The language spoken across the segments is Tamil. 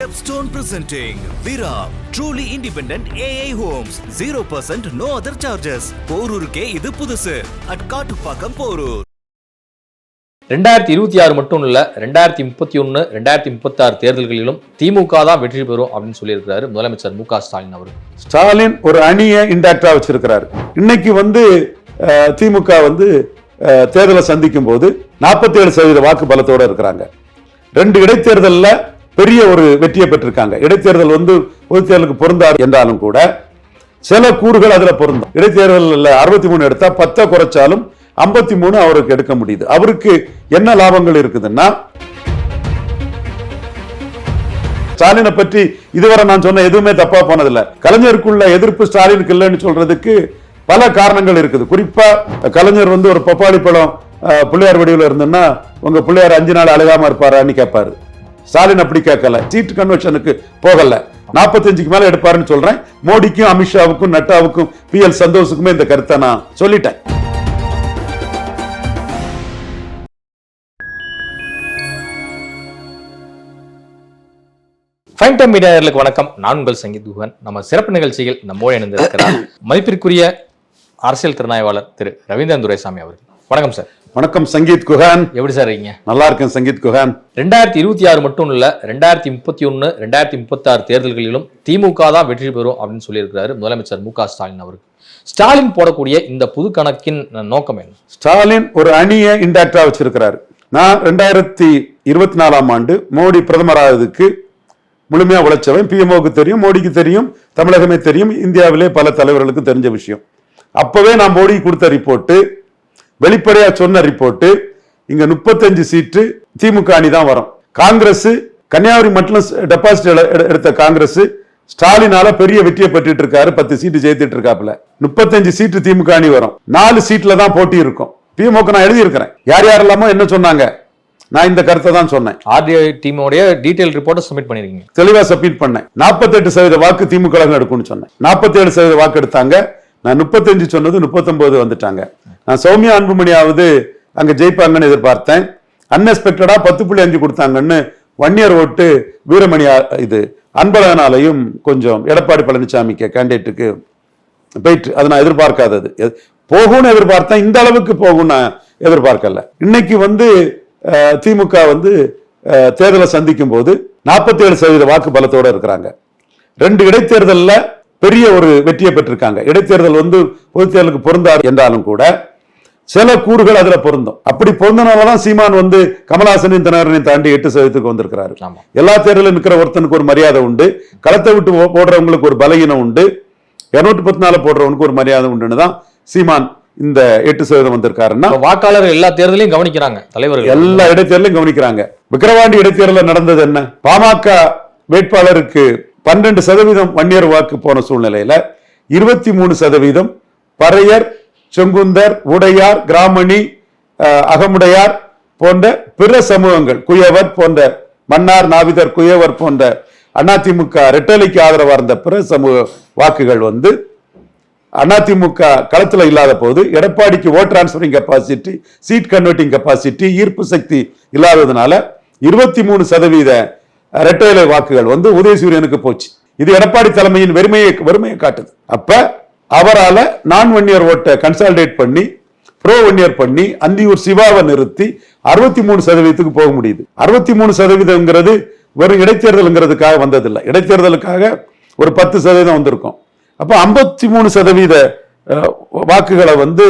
Stepstone presenting Vira truly independent AI homes. 0% no other charges. போரூருக்கே இது புதுசு. At காட்டுப்பாக்கம் போரூர் ரெண்டாயிரத்தி இருபத்தி ஆறு மட்டும் இல்ல ரெண்டாயிரத்தி முப்பத்தி ஒன்று ரெண்டாயிரத்தி முப்பத்தி ஆறு தேர்தல்களிலும் திமுக தான் வெற்றி பெறும் அப்படின்னு சொல்லியிருக்கிறாரு முதலமைச்சர் மு க ஸ்டாலின் அவர் ஸ்டாலின் ஒரு அணியை இன்டாக்டா வச்சிருக்கிறாரு. இன்னைக்கு வந்து திமுக வந்து தேர்தலை சந்திக்கும் போது 47% சதவீத வாக்கு பலத்தோட இருக்கிறாங்க. ரெண்டு இடைத்தேர்தல்ல பெரிய ஒரு வெற்றியை பெற்றிருக்காங்க. இடைத்தேர்தல் வந்து பொதுத்தேர்தலுக்கு பொருந்தாரு என்றாலும் கூட சில கூறுகள் அதுல பொருந்தும். இடைத்தேர்தலில் அறுபத்தி மூணு எடுத்தா பத்தை குறைச்சாலும் ஐம்பத்தி மூணு அவருக்கு எடுக்க முடியுது. அவருக்கு என்ன லாபங்கள் இருக்குதுன்னா ஸ்டாலினை பற்றி இதுவரை நான் சொன்ன எதுவுமே தப்பா போனதில்ல. கலைஞருக்குள்ள எதிர்ப்பு ஸ்டாலினுக்கு இல்லைன்னு சொல்றதுக்கு பல காரணங்கள் இருக்குது. குறிப்பா கலைஞர் வந்து ஒரு பப்பாளி பழம் பிள்ளையார் வடிவில் இருந்ததுன்னா உங்க பிள்ளையார் அஞ்சு நாள் அழுகாம இருப்பாரான்னு கேட்பாரு ஸ்டாலின் அப்படி கேட்கல. சீட் கன்வென்ஷனுக்கு போகல. நாற்பத்தஞ்சுக்கு மேல எடுப்பாருன்னு சொல்றேன். மோடிக்கும் அமித்ஷாவுக்கும் நட்டாவுக்கும் பி எல் சந்தோஷுக்குமே இந்த கருத்தை நான் சொல்லிட்டேன். ஃபைன் டைம் மீடியாளர்களுக்கு வணக்கம். நான் உங்கள் சங்கீத் குஹன் நம்ம சிறப்பு நிகழ்ச்சியில் நம்மோடு இணைந்திருக்கிறார் மதிப்பிற்குரிய அரசியல் திறனாய்வாளர் திரு ரவீந்திரன் துரைசாமி அவர்கள். வணக்கம் சார். வணக்கம் சங்கீத் குஹான். எப்படி சார் இருக்கீங்க? நல்லா இருக்கேன் சங்கீத் குஹான். ரெண்டாயிரத்தி இருபத்தி ஆறு மட்டும் இல்ல ரெண்டாயிரத்தி முப்பத்தி ஒன்று ரெண்டாயிரத்தி முப்பத்தி ஆறு தேர்தல்களிலும் திமுக தான் வெற்றி பெறும் அப்படின்னு சொல்லியிருக்கிறாரு முதலமைச்சர் மு ஸ்டாலின் அவர்கள். ஸ்டாலின் போடக்கூடிய இந்த புது கணக்கின் நோக்கம் என்ன? ஸ்டாலின் ஒரு அணியை இன்டாக்டா வச்சிருக்கிறாரு. நான் ரெண்டாயிரத்தி இருபத்தி நாலாம் ஆண்டு மோடி பிரதமராகிறதுக்கு முழுமையா உழைச்சவன். பிஎம்ஓக்கு தெரியும் மோடிக்கு தெரியும் தமிழகமே தெரியும் இந்தியாவிலே பல தலைவர்களுக்கு தெரிஞ்ச விஷயம். அப்பவே நான் மோடி கொடுத்த ரிப்போர்ட்டு வெளிப்படையா சொன்ன ரிப்போர்ட்டு இங்க முப்பத்தஞ்சு சீட்டு திமுக அணி தான் வரும். காங்கிரஸ் கன்னியாகுமரி மட்டும் டெபாசிட் எடுத்த காங்கிரஸ் ஸ்டாலினால பெரிய வெற்றியை பெற்றுட்டு இருக்காரு. பத்து சீட்டு ஜெயித்துட்டு இருக்காப்புல. முப்பத்தஞ்சு சீட்டு திமுக அணி வரும். நாலு சீட்ல தான் போட்டி இருக்கும். திமுக நான் எழுதியிருக்கிறேன். யார் யாரெல்லாமோ என்ன சொன்னாங்க? நான் இந்த கருத்தை தான் சொன்னேன். ஆர்டிஐ டீமோடைய டீடைல் ரிப்போர்ட்டை சப்மிட் பண்ணிருக்கீங்க. தெளிவா சப்மிட் பண்ணேன். 48% சதவீத வாக்கு திமுக எடுக்கும்னு சொன்னேன். 47% சதவீத வாக்கு எடுத்தாங்க. நான் 35 சொன்னது 39 வந்துட்டாங்க. நான் சௌமியா அன்புமணியாவது அங்கே ஜெயிப்பாங்கன்னு எதிர்பார்த்தேன். அன்எக்ஸ்பெக்டடாக பத்து புள்ளி அஞ்சு கொடுத்தாங்கன்னு ஒன் இயர் ஓட்டு வீரமணி ஆ- இது அன்பழகனாலையும் கொஞ்சம் எடப்பாடி பழனிசாமிக்கு கேண்டிடேட்டுக்கு போயிட்டு அது நான் எதிர்பார்க்காதது. எ- போகும்னு எதிர்பார்த்தேன். இந்த அளவுக்கு போகும்னு நான் எதிர்பார்க்கல. இன்னைக்கு வந்து திமுக வந்து தேர்தலை சந்திக்கும் போது 47% சதவீத வாக்கு பலத்தோடு இருக்கிறாங்க. ரெண்டு இடைத்தேர்தலில் பெரிய ஒரு வெற்றியை பெற்றிருக்காங்க. இடைத்தேர்தல் வந்து பொதுத் தேர்தலுக்கு பொருந்தாது என்றாலும் கூட சில கூறுகள் அதுல பொருந்தும். அப்படி பொருந்தனாலதான் சீமான் வந்து கமலஹாசனின் தினகரனையும் தாண்டி எட்டு சதவீதத்துக்கு வந்திருக்கிறாரு. எல்லா தேர்தலும் நிற்கிற ஒருத்தனுக்கு ஒரு மரியாதை உண்டு. களத்தை விட்டு போடுறவங்களுக்கு ஒரு பலகீனம் உண்டு. இருநூத்தி பத்து நாள் போடுறவனுக்கு ஒரு மரியாதை உண்டுன்னு தான் சீமான் இந்த எட்டு சதவீதம் வந்திருக்காருன்னா வாக்காளர் எல்லா தேர்தலையும் கவனிக்கிறாங்க தலைவர்கள். எல்லா இடைத்தேர்தலையும் கவனிக்கிறாங்க. விக்கிரவாண்டி இடைத்தேர்தலில் நடந்தது என்ன? பாமக வேட்பாளருக்கு பன்னெண்டு சதவீதம் வன்னியர் வாக்கு போன சூழ்நிலையில இருபத்தி மூணு சதவீதம் பறையர் செங்குந்தர் உடையார் கிராமணி அகமுடையார் போன்ற பிற சமூகங்கள் குயவர் போன்ற மன்னார் நாவிதர் குயவர் போன்ற அதிமுக ரெட்டலைக்கு ஆதரவாக இருந்த பிற சமூக வாக்குகள் வந்து அதிமுக களத்தில் இல்லாத போது எடப்பாடிக்கு vote transferring capacity seat converting capacity ஈர்ப்பு சக்தி இல்லாததுனால இருபத்தி மூணு சதவீத இரட்டையிலை வாக்குகள் வந்து உதயசூரியனுக்கு போச்சு. இது எடப்பாடி தலைமையின் வெறுமையை வறுமையை காட்டுது. அப்ப அவரால நான் ஒன் இயர் ஓட்டை கன்சால்டேட் பண்ணி ப்ரோ ஒன் இயர் பண்ணி அந்தியூர் சிவாவை நிறுத்தி அறுபத்தி மூணு சதவீதத்துக்கு போக முடியுது. அறுபத்தி மூணு சதவீதம்ங்கிறது வெறும் இடைத்தேர்தலுங்கிறதுக்காக வந்ததில்லை. இடைத்தேர்தலுக்காக ஒரு பத்து சதவீதம் வந்திருக்கும். அப்போ ஐம்பத்தி மூணு சதவீத வாக்குகளை வந்து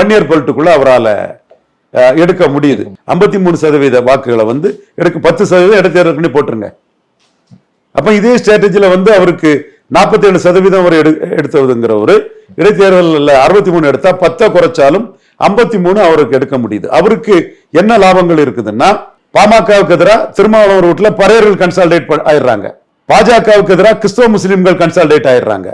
ஒன் இயர் பொலிட்டுக்குள்ள அவரால் எடுக்க முடியுது. ஐம்பத்தி மூணு சதவீத வாக்குகளை வந்து எடுக்க பத்து சதவீதம் இடைத்தேர்தலுக்குன்னு போட்டுருங்க. அப்ப இதே ஸ்ட்ராட்டஜில வந்து அவருக்கு 47% சதவீதம் அவர் எடு எடுத்ததுங்கிற ஒரு இடைத்தேர்தலில் அறுபத்தி மூணு எடுத்தா பத்தை குறைச்சாலும் ஐம்பத்தி மூணு அவருக்கு எடுக்க முடியுது. அவருக்கு என்ன லாபங்கள் இருக்குதுன்னா பாமகவுக்கு எதிராக திருமாவளவர் ரூட்ல பறையர்கள் கன்சால்டேட் ஆயிடுறாங்க. பாஜகவுக்கு எதிராக கிறிஸ்தவ முஸ்லீம்கள் கன்சால்டேட் ஆயிடுறாங்க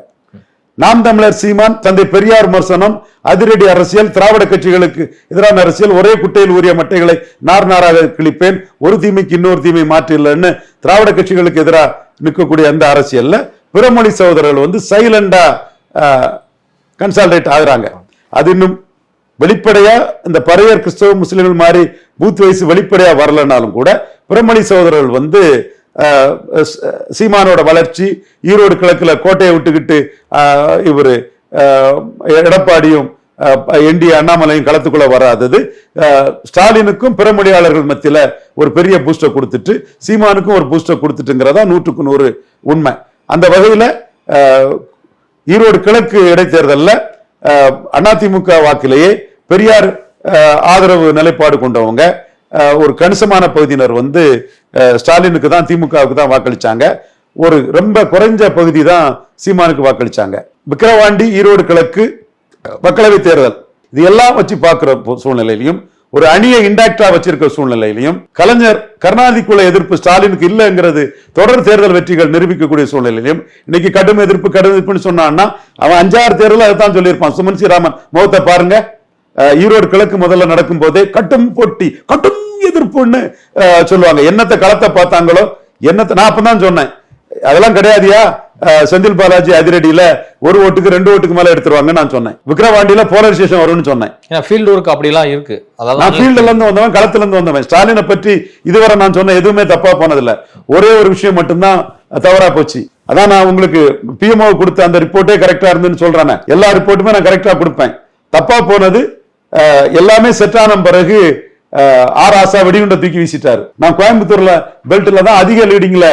நாம் தமிழர் சீமான் தந்தை பெரியார் விமர்சனம் அதிரடி அரசியல் திராவிட கட்சிகளுக்கு எதிரான அரசியல் ஒரே குட்டையில் ஊறிய மட்டைகளை நார் நாராக கிழிப்பேன் ஒரு தீமைக்கு இன்னொரு தீமை மாற்றில்லைன்னு திராவிட கட்சிகளுக்கு எதிராக நிற்கக்கூடிய அந்த அரசியல்ல பிறமொழி சகோதரர்கள் வந்து சைலண்டா கன்சால்டேட் ஆகுறாங்க. அது இன்னும் வெளிப்படையா இந்த பறையர் கிறிஸ்தவ முஸ்லிம்கள் மாதிரி பூத் வயசு வெளிப்படையா வரலனாலும் கூட பிரமணி சகோதரர்கள் வந்து சீமானோட வளர்ச்சி ஈரோடு கிழக்கில் கோட்டையை விட்டுக்கிட்டு இவர் எடப்பாடியும் என்டி அண்ணாமலையும் களத்துக்குள்ள வராதது. ஸ்டாலினுக்கும் பிற மொழியாளர்கள் மத்தியில் ஒரு பெரிய பூஸ்டர் கொடுத்துட்டு சீமானுக்கும் ஒரு பூஸ்டர் கொடுத்துட்டுங்கிறதா நூற்றுக்கு நூறு உண்மை. அந்த வகையில் ஈரோடு கிழக்கு இடைத்தேர்தலில் அதிமுக வாக்கிலேயே பெரியார் ஆதரவு நிலைப்பாடு கொண்டவங்க ஒரு கணிசமான பகுதியினர் வந்து ஸ்டாலினுக்கு தான் திமுகவுக்கு தான் வாக்களிச்சாங்க. ஒரு ரொம்ப குறைஞ்ச பகுதி தான் சீமானுக்கு வாக்களிச்சாங்க. விக்கிரவாண்டி ஈரோடு கிழக்கு மக்களவை தேர்தல். இது எல்லாம் வச்சு பார்க்குற சூழ்நிலையிலையும் ஒரு அணியை இண்டாக்டா வச்சிருக்க சூழ்நிலையிலையும் கலைஞர் கருணாநிதிக்குள்ள எதிர்ப்பு ஸ்டாலினுக்கு இல்லைங்கிறது தொடர் தேர்தல் வெற்றிகள் நிரூபிக்கக்கூடிய சூழ்நிலையிலையும் இன்னைக்கு கடும் எதிர்ப்பு கடும் எதிர்ப்புன்னு சொன்னான்னா அவன் அஞ்சாறு தேர்தல் அதைத்தான் சொல்லியிருப்பான். சுமன் ஸ்ரீராமன் முகத்தை பாருங்க. ஈரோடு கிழக்கு முதல்ல நடக்கும் போதே கட்டும் போட்டி கட்டும் எதிர்ப்புன்னு சொல்லுவாங்க. என்னத்தை களத்தை பார்த்தாங்களோ என்னத்தை நான் அப்பதான் சொன்னேன். அதெல்லாம் கிடையாதுயா? செந்தில் பாலாஜி அதிரடியில ஒரு ஓட்டுக்கு ரெண்டு ஓட்டுக்கு மேல எடுத்துருவாங்க நான் சொன்னேன். விக்ரவாண்டியில போலரைசேஷன் வரும்னு சொன்னேன். ஃபீல்டு ஒர்க் அப்படிலாம் இருக்கு. நான் ஃபீல்டுல இருந்து வந்தவன் களத்துல இருந்து வந்தவன். ஸ்டாலினை பற்றி இதுவரை நான் சொன்ன எதுவுமே தப்பா போனதில்ல. ஒரே ஒரு விஷயம் மட்டும்தான் தவறா போச்சு. அதான் நான் உங்களுக்கு பிஎம்ஓ கொடுத்த அந்த ரிப்போர்ட்டே கரெக்டா இருந்துன்னு சொல்றேன். எல்லா ரிப்போர்ட்டுமே நான் கரெக்டா கொடுப்பேன். தப்பா போனது எல்லாமே செட் ஆன பிறகு ஆர் ஆசா வெடிகுண்ட தூக்கி வீசிட்டாரு. நான் கோயம்புத்தூர்ல பெல்ட்ல தான் அதிக லீடிங்ல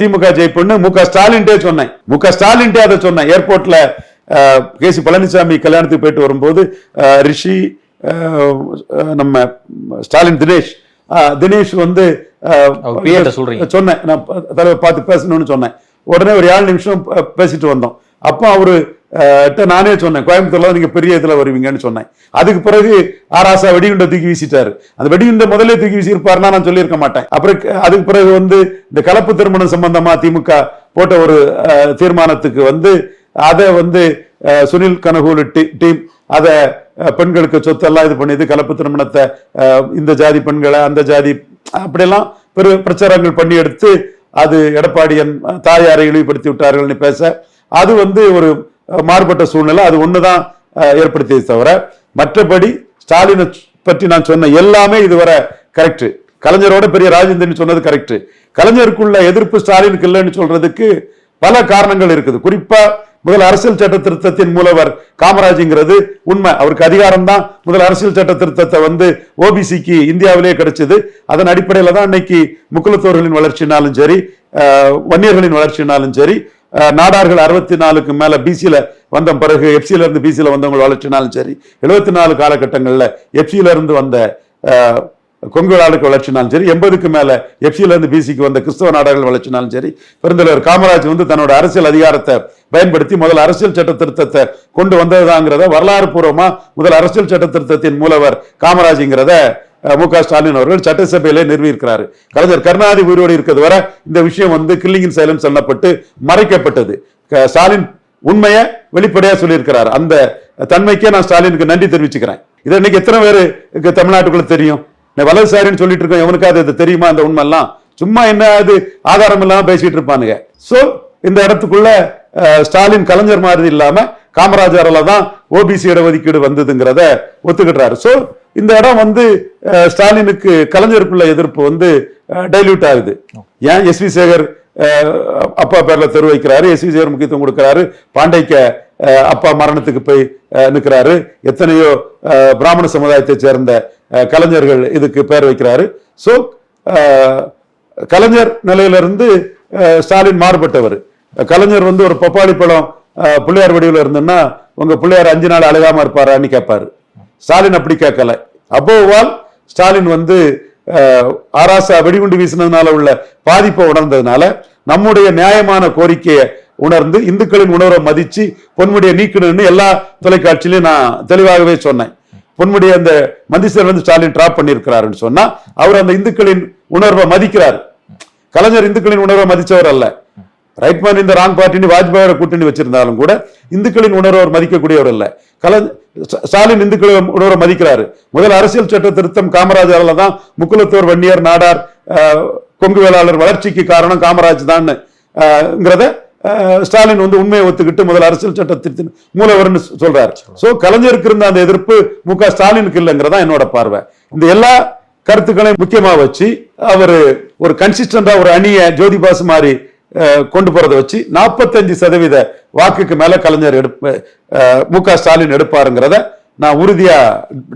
திமுக ஜெயிப்புன்னு மு க ஸ்டாலின்டே சொன்னேன். மு க ஸ்டாலின்டே அதை சொன்னேன். ஏர்போர்ட்ல கே சி பழனிசாமி கல்யாணத்துக்கு போயிட்டு வரும்போது ரிஷி நம்ம ஸ்டாலின் தினேஷ் தினேஷ் வந்து. சொன்னேன். நான் தலைவர் பார்த்து பேசணும்னு சொன்னேன். உடனே ஒரு ஏழு நிமிஷம் பேசிட்டு வந்தோம். அப்போ அவரு நானே சொன்னேன் கோயம்புத்தூர்ல நீங்க பெரிய இதுல வருவீங்கன்னு சொன்னேன். அதுக்கு பிறகு ஆராசா வெடிகுண்டை தூக்கி வீசிட்டாரு. அந்த வெடிகுண்டை முதலே தூக்கி வீசியிருப்பாருன்னா நான் சொல்லியிருக்க மாட்டேன். அப்புறம் அதுக்கு பிறகு வந்து இந்த கலப்பு திருமணம் சம்பந்தமா திமுக போட்ட ஒரு தீர்மானத்துக்கு வந்து அதை வந்து சுனில் கனகூலு டீம் அதை பெண்களுக்கு சொத்தெல்லாம் இது பண்ணிது கலப்பு திருமணத்தை இந்த ஜாதி பெண்களை அந்த ஜாதி அப்படியெல்லாம் பெரு பிரச்சாரங்கள் பண்ணி எடுத்து அது எடப்பாடியன் என் தாயாரை இழிவுபடுத்தி விட்டார்கள்னு பேச அது வந்து ஒரு மாறுபட்ட சூழ்நிலை. அது ஒண்ணுதான் ஏற்படுத்தியது தவிர மற்றபடி ஸ்டாலினை பற்றி நான் சொன்ன எல்லாமே இதுவரை கரெக்டு கலைஞரோட பெரிய ராஜேந்திரன் சொன்னது கரெக்டு கலைஞருக்குள்ள எதிர்ப்பு ஸ்டாலினுக்கு இல்லைன்னு சொல்றதுக்கு பல காரணங்கள் இருக்குது. குறிப்பா முதல் அரசியல் சட்ட திருத்தத்தின் மூலவர் காமராஜுங்கிறது உண்மை. அவருக்கு அதிகாரம் தான் முதல் அரசியல் சட்ட திருத்தத்தை வந்து ஓபிசிக்கு இந்தியாவிலேயே கிடைச்சது. அதன் அடிப்படையில் தான் இன்னைக்கு முக்குலத்தோர்களின் வளர்ச்சினாலும் சரி வன்னியர்களின் வளர்ச்சினாலும் சரி நாடார்கள் அறுபத்தி நாலுக்கு மேல பிசியில வந்த பிறகு எஃப்சியிலேருந்து இருந்து பிசியில வந்தவங்க வளர்ச்சினாலும் சரி எழுபத்தி நாலு காலகட்டங்களில் எஃப்சியில இருந்து வந்த கொங்கு நாடுக்கு வளர்ச்சினாலும் சரி எண்பதுக்கு மேல எஃப்சியில இருந்து பிசிக்கு வந்த கிறிஸ்தவ நாடுகள் வளர்ச்சினாலும் சரி பெருந்தலைவர் காமராஜ் வந்து தன்னோட அரசியல் அதிகாரத்தை பயன்படுத்தி முதல் அரசியல் சட்ட திருத்தத்தை கொண்டு வந்ததுதாங்கிறத வரலாறு பூர்வமா முதல் அரசியல் சட்ட திருத்தத்தின் மூலவர் காமராஜ்ங்கிறத மு க. ஸ்டாலின் அவர்கள் சட்டசபையிலே நிறுவியிருக்கிறார். கலைஞர் கருணாநிதி உயிரோடு இருக்கிறது வரை இந்த விஷயம் வந்து கில்லிங்கின் சைலம் சொல்லப்பட்டு மறைக்கப்பட்டது. ஸ்டாலின் உண்மையை வெளிப்படையா சொல்லியிருக்கிறார். அந்த தன்மைக்கே நான் ஸ்டாலினுக்கு நன்றி தெரிவிச்சுக்கிறேன். இதை இன்னைக்கு எத்தனை பேருக்கு தமிழ்நாட்டுக்குள்ள தெரியும்? வலதுசாரின்னு சொல்லிட்டு இருக்கோம். எவனுக்காவது இது தெரியுமா அந்த உண்மை எல்லாம் சும்மா என்ன அது ஆதாரம் இல்லாம பேசிட்டு இருப்பானுங்க. சோ இந்த இடத்துக்குள்ள அஹ், ஸ்டாலின் கலைஞர் மாதிரி இல்லாம காமராஜரால தான் ஓபிசி இடஒதுக்கீடு வந்ததுங்கிறத ஒத்துக்கிட்டாரு சோ இந்த இடம் வந்து ஸ்டாலினுக்கு கலைஞருக்குள்ள எதிர்ப்பு வந்து டைல்யூட் ஆகுது. ஏன் எஸ் வி சேகர் அப்பா பேர்ல தெரு வைக்கிறாரு எஸ் வி சேகர் முக்கியத்துவம் கொடுக்கிறாரு பாண்டைக்க அப்பா மரணத்துக்கு போய் நிற்கிறாரு எத்தனையோ பிராமண சமுதாயத்தை சேர்ந்த கலைஞர்கள் இதுக்கு பெயர் வைக்கிறாரு. ஸோ கலைஞர் நிலையிலிருந்து ஸ்டாலின் மாறுபட்டவர். கலைஞர் வந்து ஒரு பப்பாளி பழம் பிள்ளையார் வடிவில் இருந்ததுன்னா உங்க பிள்ளையார் அஞ்சு நாள் அழுகாம இருப்பாரான்னு கேட்பாரு ஸ்டாலின் அப்படி கேட்கல. அப்போவால் ஸ்டாலின் வந்து ஆராசா வெடிகுண்டு வீசினதுனால உள்ள பாதிப்பை உணர்ந்ததுனால நம்முடைய நியாயமான கோரிக்கையை உணர்ந்து இந்துக்களின் உணர்வை மதிச்சு பொன்முடியை நீக்கணும்னு எல்லா தொலைக்காட்சியிலையும் நான் தெளிவாகவே சொன்னேன். பொன்முடிய அந்த மந்திசர் வந்து ஸ்டாலின் டிராப் பண்ணியிருக்கிறாருன்னு சொன்னா அவர் அந்த இந்துக்களின் உணர்வை மதிக்கிறார். கலைஞர் இந்துக்களின் உணர்வை மதிச்சவர் அல்ல. ரைட் மேன் இந்த ராங் பார்ட்டின்னு வாஜ்பாயோட கூட்டணி வச்சிருந்தாலும் கூட இந்துக்களின் உணர்வை அவர் மதிக்கக்கூடியவர் அல்ல. கலைஞர் ஸ்டாலின் இந்துக்களை உணர்வை மதிக்கிறாரு. முதல் அரசியல் சட்ட திருத்தம் காமராஜரால தான் முக்குலத்தோர் வன்னியர் நாடார் கொங்கு வேளாளர் வளர்ச்சிக்கு காரணம் காமராஜ் தான் ஸ்டாலின் வந்து உண்மையை ஒத்துக்கிட்டு முதல் அரசியல் சட்ட திருத்தின் மூலவர்னு சொல்றாரு. சோ கலைஞருக்கு இருந்த அந்த எதிர்ப்பு மு க ஸ்டாலினுக்கு இல்லைங்கிறதா என்னோட பார்வை. இந்த எல்லா கருத்துக்களையும் முக்கியமா வச்சு அவர் ஒரு கன்சிஸ்டண்டா ஒரு அணியை ஜோதிபாசு மாதிரி கொண்டு போறதை வச்சு நாற்பத்தஞ்சு சதவீத வாக்குக்கு மேல கலைஞர் எடுப்ப மு க ஸ்டாலின் எடுப்பாருங்கிறத நான் உறுதியா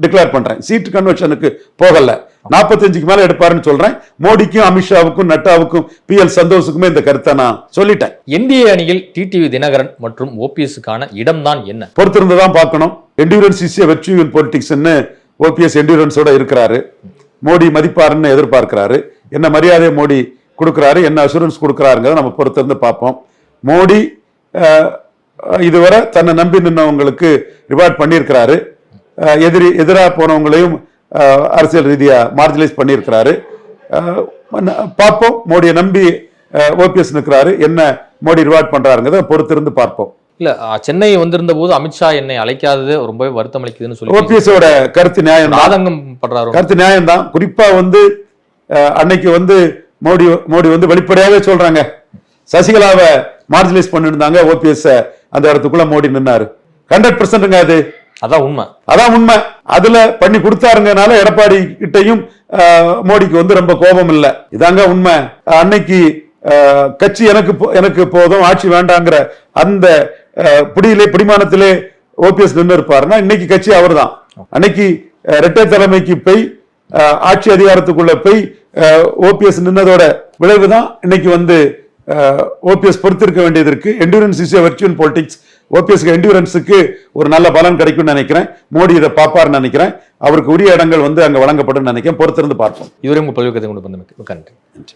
டிக்ளேர் பண்றேன். சீட் கன்வென்ஷனுக்கு போகல. நாற்பத்தஞ்சுக்கு மேல எடுப்பாருன்னு சொல்றேன். மோடிக்கும் அமித்ஷாவுக்கும் நட்டாவுக்கும் பி எல் சந்தோஷுக்குமே இந்த கருத்தை நான் சொல்லிட்டேன். என்டிஏ அணியில் டிடிவி தினகரன் மற்றும் ஓபிஎஸ்க்கான இடம்தான் என்ன? பொறுத்திருந்து தான் பார்க்கணும் என்டியூரன்ஸ் இஸ் வெர்ச்யூ இன் பொலிட்டிக்ஸ்னு ஓபிஎஸ் என்டியூரன்ஸோட இருக்கிறாரு. மோடி மதிப்பாருன்னு எதிர்பார்க்கிறாரு. என்ன மரியாதை மோடி கொடுக்குறாரு என்ன அசூரன்ஸ் கொடுக்குறாருங்கிறத நம்ம பொறுத்திருந்து பார்ப்போம். மோடி இதுவரை தன்னை நம்பி நின்னவங்களுக்கு ரிவார்ட் பண்ணியிருக்கிறாரு. எதிரி எதிராக போனவங்களையும் அரசியல் ரீதியா மார்ஜினைஸ் பண்ணியிருக்கிறாரு. பார்ப்போம். மோடியை நம்பி ஓபிஎஸ் நிற்கிறாரு என்ன மோடி ரிவார்ட் பண்றாருங்கிறத பொறுத்திருந்து பார்ப்போம். இல்ல சென்னை வந்திருந்த போது அமித்ஷா என்னை அழைக்காதது ரொம்பவே வருத்தம் அளிக்குதுன்னு சொல்லி ஓபிஎஸோட கருத்து நியாயம் ஆதங்கம் படுறாரு? கருத்து நியாயம் தான் குறிப்பா வந்து அன்னைக்கு வந்து மோடி மோடி வந்து வெளிப்படையாவே சொல்றாங்க. சசிகலாவை மார்ஜினைஸ் பண்ணிருந்தாங்க ஓபிஎஸ் அந்த இடத்துக்குள்ள மோடி நின்னாரு. ஹண்ட்ரட் பர்சன்ட்ங்க அது. அதான் உண்மை. அதான் உண்மை. அதுல பண்ணி கொடுத்தாருங்கனால எடப்பாடி கிட்டையும் மோடிக்கு வந்து ரொம்ப கோபம் இல்ல. இதாங்க உண்மை. அன்னைக்கு கட்சி எனக்கு எனக்கு போதும் ஆட்சி வேண்டாங்கிற அந்த பிடியிலே பிடிமானத்திலே ஓபிஎஸ் நின்று இருப்பாருன்னா இன்னைக்கு கட்சி அவர்தான். அன்னைக்கு இரட்டை தலைமைக்கு போய் ஆட்சி அதிகாரத்துக்குள்ள போய் ஓபிஎஸ் நின்னதோட விளைவுதான் இன்னைக்கு வந்து ஓபிஎஸ் பொறுத்திருக்க வேண்டியது இருக்கு. எண்டூரன்ஸ் இஸ் வெர்ச்சுவல் பாலிடிக்ஸ் ஓபிஎஸ்க்கு எண்டூரன்ஸுக்கு ஒரு நல்ல பலன் கிடைக்கும்னு நினைக்கிறேன். மோடி இதை பார்ப்பாருன்னு நினைக்கிறேன். அவருக்கு உரிய இடங்கள் வந்து அங்க வழங்கப்படும் நினைக்கிறேன். பொறுத்திருந்து பார்ப்போம். இவரையும் உங்க பல்வேறு கதை கொண்டு வந்தமைக்கு நன்றி.